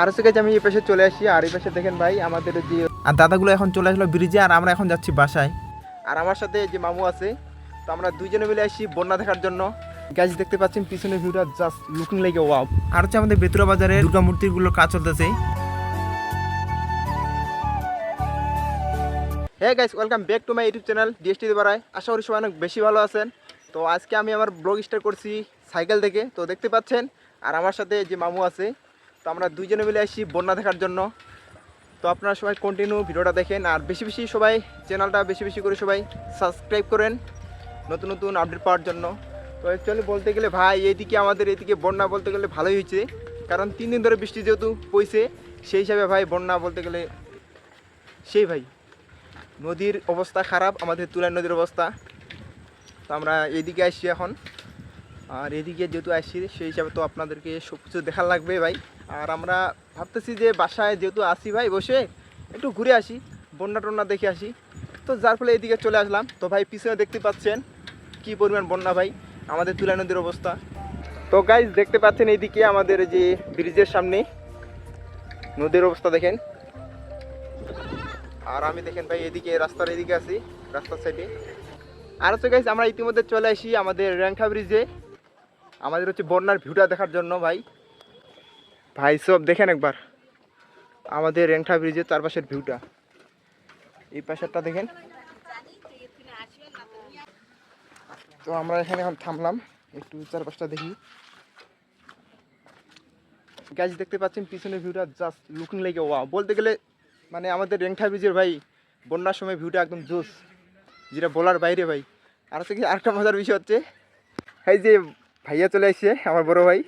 আর হচ্ছে গেছে আমি এই পাশে চলে আসি আর এই পাশে দেখেন ভাই আমাদের যে আর দাদাগুলো এখন চলে আসলো ব্রিজে আর আমরা এখন যাচ্ছি বাসায়। আর আমার সাথে যে মামু আছে তো আমরা দুইজনে মিলে আসি বন্যা দেখার জন্য। গাছ দেখতে পাচ্ছেন পিছনের ভিউটা জাস্ট লুকিং লাইক ওয়াও আর হচ্ছে আমাদের বেতুরা বাজারে দুর্গা কাজ চলতেছে। হ্যাঁ guys welcome back to my YouTube channel DST Debaray আশা করি সবাই অনেক বেশি ভালো আছেন। তো আজকে আমি আমার ব্লগ স্টার্ট করছি সাইকেল থেকে। তো দেখতে পাচ্ছেন আর আমার সাথে যে মামু আছে তো আমরা দুইজনে মিলে আসি বন্যা দেখার জন্য। তো আপনারা সবাই কন্টিনিউ ভিডিওটা দেখেন, আর বেশি বেশি সবাই চ্যানেলটা বেশি বেশি করে সবাই সাবস্ক্রাইব করেন নতুন নতুন আপডেট পাওয়ার জন্য। তো অ্যাকচুয়ালি বলতে গেলে ভাই, এইদিকে আমাদের এইদিকে বন্যা বলতে গেলে ভালোই হয়েছে, কারণ তিন দিন ধরে বৃষ্টি যেহেতু পইছে সেই হিসাবে ভাই বন্যা বলতে গেলে সেই ভাই। নদীর অবস্থা খারাপ, আমাদের তুলাই নদীর অবস্থা। তো আমরা এইদিকে আসছি এখন, আর এদিকে যেহেতু আসছি, সেই হিসাবে তো আপনাদেরকে সব কিছু দেখার লাগবে ভাই। আর আমরা ভাবতেছি যে বাসায় যেহেতু আসি ভাই বসে, একটু ঘুরে আসি, বন্যা টন্যা দেখে আসি। তো যার ফলে এদিকে চলে আসলাম। তো ভাই, পিছনে দেখতে পাচ্ছেন কি পরিমাণ বন্যা ভাই, আমাদের তুলা নদীর অবস্থা। তো গাইজ দেখতে পাচ্ছেন এইদিকে আমাদের যে ব্রিজের সামনে নদীর অবস্থা দেখেন। আর আমি দেখেন ভাই, এদিকে, রাস্তার এদিকে আছি, রাস্তার সাইডে আর হচ্ছে গাইজ আমরা ইতিমধ্যে চলে আসি আমাদের র্যাংখা ব্রিজে। আমাদের হচ্ছে বন্যার ভিউটা দেখার জন্য ভাই। ভাই, সব দেখেন একবার। আমাদের র্যাংঠা ব্রিজের চারপাশের ভিউটা এই পাশেরটা দেখেন। তো আমরা এখানে এখন থামলাম। একটু চারপাশটা দেখি। গাছ দেখতে পাচ্ছেন, পিছনের ভিউটা জাস্ট লুকিং লেগে ওয়া বলতে গেলে মানে আমাদের রেংঠা ব্রিজের ভাই, বন্যার সময় ভিউটা একদম জোস যেটা বলার বাইরে ভাই। আর হচ্ছে কি, আরেকটা মজার বিষয় হচ্ছে, এই যে ভাইয়া চলে আসছে, আমার বড় ভাই।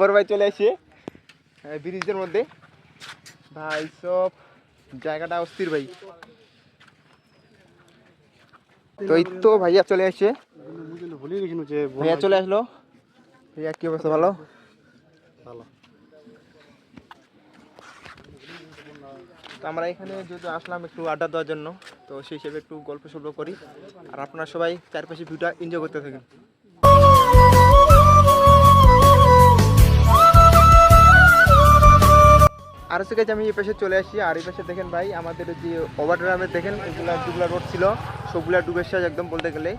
বড় ভাই চলে আসছে হ্যাঁ, ব্রিজের মধ্যে। ভাই সব জায়গাটা অস্থির ভাই। তো এই তো ভাইয়া চলে আসছে ভাইয়া চলে আসলো। ভাইয়া কি অবস্থা? ভালো? ভালো। তো আমরা এখানে যেহেতু আসলাম একটু আড্ডা দেওয়ার জন্য তো সেই হিসেবে একটু গল্প সল্প করি। আর আপনারা সবাই চারপাশে ভিউটা এনজয় করতে থাকেন। গেছে আমি এই পাশে চলে আসি, আর এই পাশে দেখেন ভাই, আমাদের যে ওভারড্রামে দেখেন, এগুলা যেগুলো রোড ছিল, সবগুলা ডুবে শেষ একদম বলতে গেলে।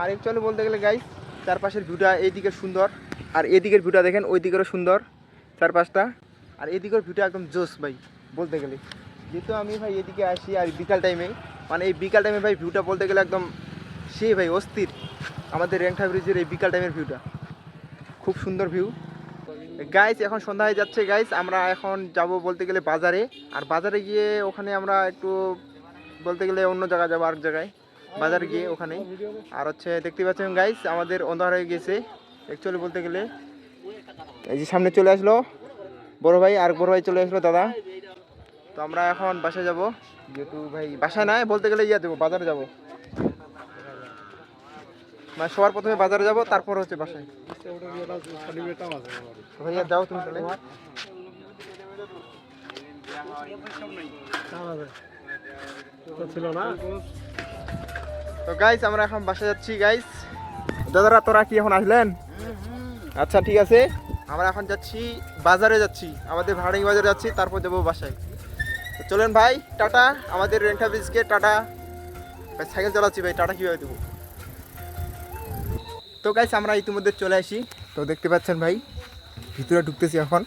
আর একচুয়ালি বলতে গেলে গাইস চারপাশের ভিউটা এইদিকে সুন্দর, আর এদিকের ভিউটা দেখেন ওই দিকেরও সুন্দর চারপাশটা। আর এদিকের ভিউটা একদম জোস ভাই, বলতে গেলে। যেহেতু আমি ভাই এদিকে আসি, আর বিকাল টাইমে মানে এই বিকাল টাইমে ভাই ভিউটা বলতে গেলে একদম সেই ভাই, অস্থির। আমাদের র্যাংঠা ব্রিজের এই বিকাল টাইমের ভিউটা খুব সুন্দর ভিউ গাইস এখন সন্ধ্যা হয়ে যাচ্ছে গাইস আমরা এখন যাব বলতে গেলে বাজারে। আর বাজারে গিয়ে ওখানে আমরা একটু বলতে গেলে অন্য জায়গায় যাব আরেক জায়গায়। বাজারে গিয়ে ওখানে। আর হচ্ছে দেখতে পাচ্ছেন গাইস আমাদের অন্ধকার হয়ে গেছে অ্যাকচুয়ালি বলতে গেলে এই যে সামনে চলে আসলো বড় ভাই আর বড় ভাই চলে আসলো দাদা। তো আমরা এখন বাসায় যাব। যেহেতু ভাই বাসায় নাই বলতে গেলে ইয়া দেবো বাজারে যাব। মানে সবার প্রথমে বাজারে যাব তারপর হচ্ছে বাসায়। ভাইয়া যাও তুমি তাহলে তো গাইস আমরা এখন বাসায় যাচ্ছি গাইস দাদারা, তোরা কি এখন আসলেন? আচ্ছা ঠিক আছে। আমরা এখন যাচ্ছি, বাজারে যাচ্ছি। আমাদের ভাড়াই বাজারে যাচ্ছি, তারপর যাব বাসায়। চলেন ভাই, টাটা। আমাদের রেন্টা ব্রিজকে টাটা। সাইকেল চালাচ্ছি ভাই, টাটা কীভাবে দেবো? তো গাইস আমরা ইতিমধ্যে চলে আসি। তো দেখতে পাচ্ছেন ভাই ভিতরে ঢুকতেছি এখন।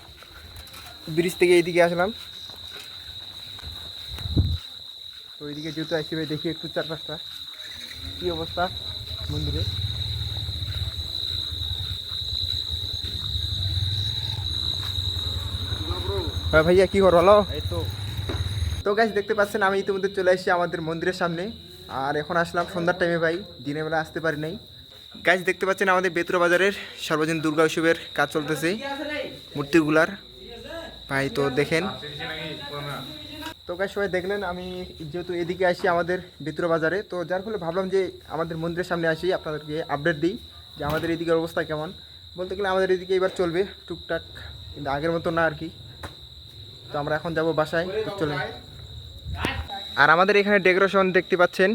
ব্রিজ থেকে এইদিকে আসলাম। তো ওইদিকে যেহেতু আসি ভাই দেখি একটু চারপাশটা। কি অবস্থা মন্দিরে? হ্যাঁ ভাইয়া কি কর ভালো? তো। তো গাছ দেখতে পাচ্ছেন আমি ইতিমধ্যে চলে এসেছি আমাদের মন্দিরের সামনে। আর এখন আসলাম সন্ধ্যার টাইমে ভাই দিনের বেলা আসতে পারি নাই। গাছ দেখতে পাচ্ছেন আমাদের বেতুরা বাজারের সর্বজন দুর্গা উৎসবের কাজ চলতেছে। মূর্তিগুলার। ভাই, তো দেখেন। তো গাছ সবাই দেখলেন, আমি যেহেতু এদিকে আসি আমাদের বেতুরা বাজারে, তো যার ফলে ভাবলাম যে আমাদের মন্দিরের সামনে আসি, আপনাদেরকে আপডেট দিই যে আমাদের এদিকের অবস্থা কেমন। বলতে গেলে আমাদের এদিকে এবার চলবে টুকটাক, কিন্তু আগের মতো না আর কি। তো আমরা এখন যাব বাসায় চলে আর আমাদের এখানে ডেকোরেশন দেখতে পাচ্ছেন,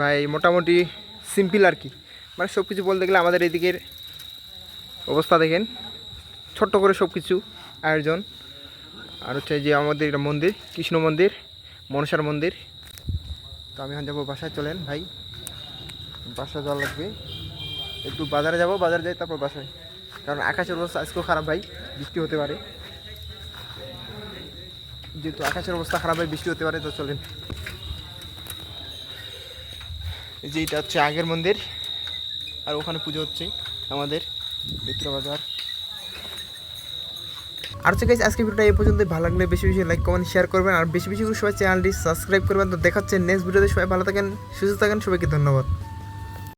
ভাই, মোটামুটি সিম্পল আর কি। মানে সব কিছু বলতে গেলে আমাদের এদিকের অবস্থা দেখেন। ছোট্ট করে সব কিছু আয়োজন। আর হচ্ছে যে আমাদের মন্দির, কৃষ্ণ মন্দির, মনসার মন্দির। তো আমি এখন যাব বাসায়, চলেন ভাই। বাসা যাওয়া লাগবে। একটু বাজারে যাব, বাজারে যাই, তারপর বাসায়। কারণ আকাশের অবস্থা আজকেও খারাপ ভাই, বৃষ্টি হতে পারে। যেহেতু আকাশের অবস্থা খারাপ হয় বৃষ্টি হতে পারে, তো চলেন। যে এটা হচ্ছে আগের মন্দির। আর ওখানে পুজো হচ্ছে আমাদের মিত্র বাজার। আর হচ্ছে গাইজ আজকে ভিডিওটা এই পর্যন্ত ভালো লাগলে বেশি বেশি লাইক কমেন্ট শেয়ার করবেন। আর বেশি বেশি করে সবাই চ্যানেলটি সাবস্ক্রাইব করবেন। তো দেখাচ্ছে নেক্সট ভিডিওতে। সবাই ভালো থাকেন, সুস্থ থাকেন। সবাইকে ধন্যবাদ।